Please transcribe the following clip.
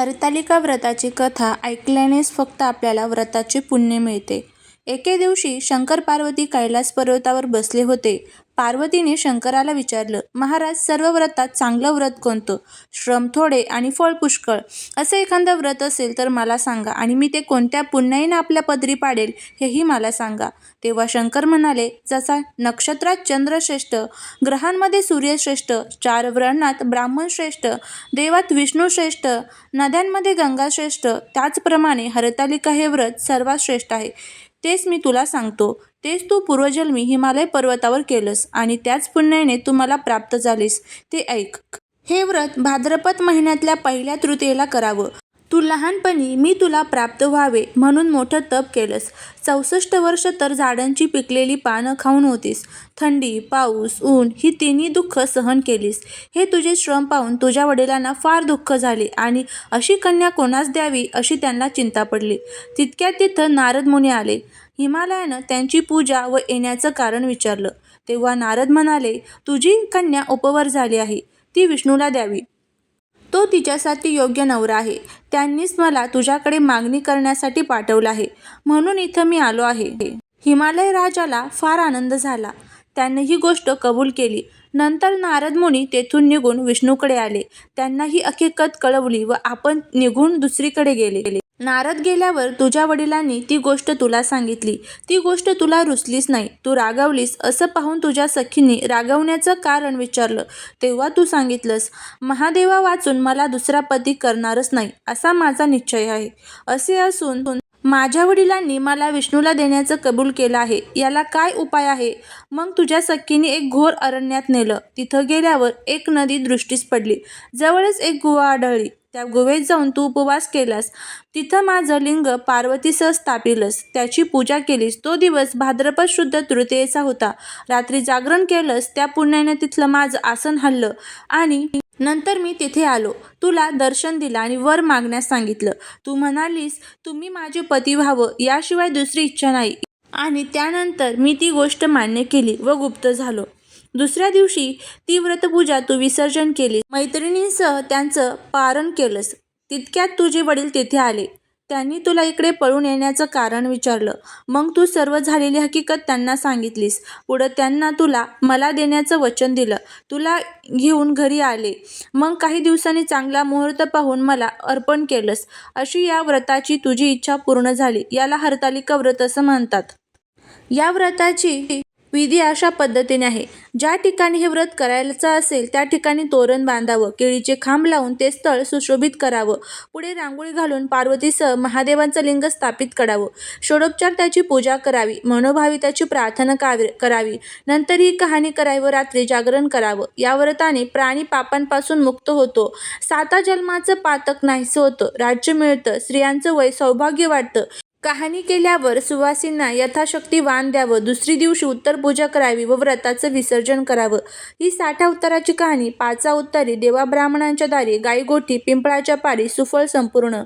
हरतालिका व्रताची कथा ऐकल्यानेच फक्त आपल्याला व्रताचे पुण्य मिळते. एके दिवशी शंकर पार्वती कैलास पर्वतावर बसले होते. पार्वतीने शंकराला विचारलं, महाराज सर्व व्रतात चांगलं व्रत कोणतं? श्रम थोडे आणि फळ पुष्कळ असं एखादं व्रत असेल तर मला सांगा आणि मी ते कोणत्या पुण्याईनं आपल्या पदरी पाडेल हेही मला सांगा. तेव्हा शंकर म्हणाले, जसा नक्षत्रात चंद्रश्रेष्ठ ग्रहांमध्ये सूर्यश्रेष्ठ चार व्रणात ब्राह्मण श्रेष्ठ, देवात विष्णू श्रेष्ठ, नद्यांमध्ये गंगा श्रेष्ठ, त्याचप्रमाणे हरतालिका हे व्रत सर्वात श्रेष्ठ आहे. तेच मी तुला सांगतो. तेच तू पूर्वजन्मी हिमालय पर्वतावर केलंस आणि त्याच पुण्याने तू मला प्राप्त झालीस ते ऐक. हे व्रत भाद्रपद महिन्यातल्या पहिल्या तृतीयेला करावं. तू लहानपणी मी तुला प्राप्त व्हावे म्हणून मोठं तप केलंस. चौसष्ट वर्ष तर झाडांची पिकलेली पानं खाऊन होतीस. थंडी, पाऊस, ऊन ही तिन्ही दुःखं सहन केलीस. हे तुझे श्रम पाहून तुझ्या वडिलांना फार दुःख झाले आणि अशी कन्या कोणास द्यावी अशी त्यांना चिंता पडली. तितक्यात तिथं नारद मुनी आले. हिमालयानं त्यांची पूजा व येण्याचं कारण विचारलं. तेव्हा नारद म्हणाले, तुझी कन्या उपवर झाली आहे. ती विष्णूला द्यावी. तो तिच्यासाठी योग्य नवरा आहे. त्यांनीच मला तुझ्याकडे मागणी करण्यासाठी पाठवलं आहे. म्हणून इथं मी आलो आहे. हिमालय राजाला फार आनंद झाला. त्याने ही गोष्ट कबूल केली. नंतर नारद मुनी तेथून निघून विष्णूकडे आले. त्यांना ही हकीकत कळवली व आपण निघून दुसरीकडे गेले. नारद गेल्यावर तुझ्या वडिलांनी ती गोष्ट तुला सांगितली. ती गोष्ट तुला रुचलीच नाही. तू रागावलीस असं पाहून तुझ्या सखींनी रागवण्याचं कारण विचारलं तेव्हा तू सांगितलंस, महादेवा वाचून मला दुसरा पती करणारच नाही असा माझा निश्चय आहे. असे असून माझ्या वडिलांनी मला विष्णूला देण्याचं कबूल केलं आहे. याला काय उपाय आहे? मग तुझ्या सखींनी एक घोर अरण्यात नेलं. तिथं गेल्यावर एक नदी दृष्टीस पडली. जवळच एक गुहा आढळली. त्या गुहेत जाऊन तू उपवास केलास. तिथं माझं लिंग पार्वतीसह स्थापिलस त्याची पूजा केलीस. तो दिवस भाद्रपद शुद्ध तृतीयेचा होता. रात्री जागरण केलंस. त्या पुण्याने तिथलं माझं आसन हललं आणि नंतर मी तिथे आलो. तुला दर्शन दिलं आणि वर मागण्यास सांगितलं. तू म्हणालीस, तुम्ही माझे पती व्हावं याशिवाय दुसरी इच्छा नाही. आणि त्यानंतर मी ती गोष्ट मान्य केली व गुप्त झालो. दुसऱ्या दिवशी ती व्रतपूजा तू विसर्जन केलीस. मैत्रिणींसह त्यांचं पारण केलंस. तितक्यात तुझे वडील तिथे आले. त्यांनी तुला इकडे पळून येण्याचं कारण विचारलं. मग तू सर्व झालेली हकीकत त्यांना सांगितलीस. पुढं त्यांना तुला मला देण्याचं वचन दिलं. तुला घेऊन घरी आले. मग काही दिवसांनी चांगला मुहूर्त पाहून मला अर्पण केलंस. अशी या व्रताची तुझी इच्छा पूर्ण झाली. याला हरतालिका व्रत असं म्हणतात. या व्रताची विधी अशा पद्धतीने आहे. ज्या ठिकाणी हे व्रत करायचं असेल त्या ठिकाणी तोरण बांधावं. केळीचे खांब लावून ते स्थळ सुशोभित करावं. पुढे रांगोळी घालून पार्वतीसह महादेवांचं लिंग स्थापित करावं. षोडोपचार त्याची पूजा करावी. मनोभावी त्याची प्रार्थना करावी. नंतर ही कहाणी करावी व रात्री जागरण करावं. या व्रताने प्राणी पापांपासून मुक्त होतो. साता जन्माचं पातक नाहीसं होतं. राज्य मिळतं. स्त्रियांचं वय सौभाग्य वाटतं कहाणी केल्यावर सुवासींना यथाशक्ती वाण द्यावं. दुसरी दिवशी उत्तर पूजा करावी व व्रताचं विसर्जन करावं. ही साठा उत्तराची कहाणी. पाचा उत्तरी, देवाब्राह्मणांच्या दारी, गायगोटी पिंपळाच्या पारी, सुफळ संपूर्ण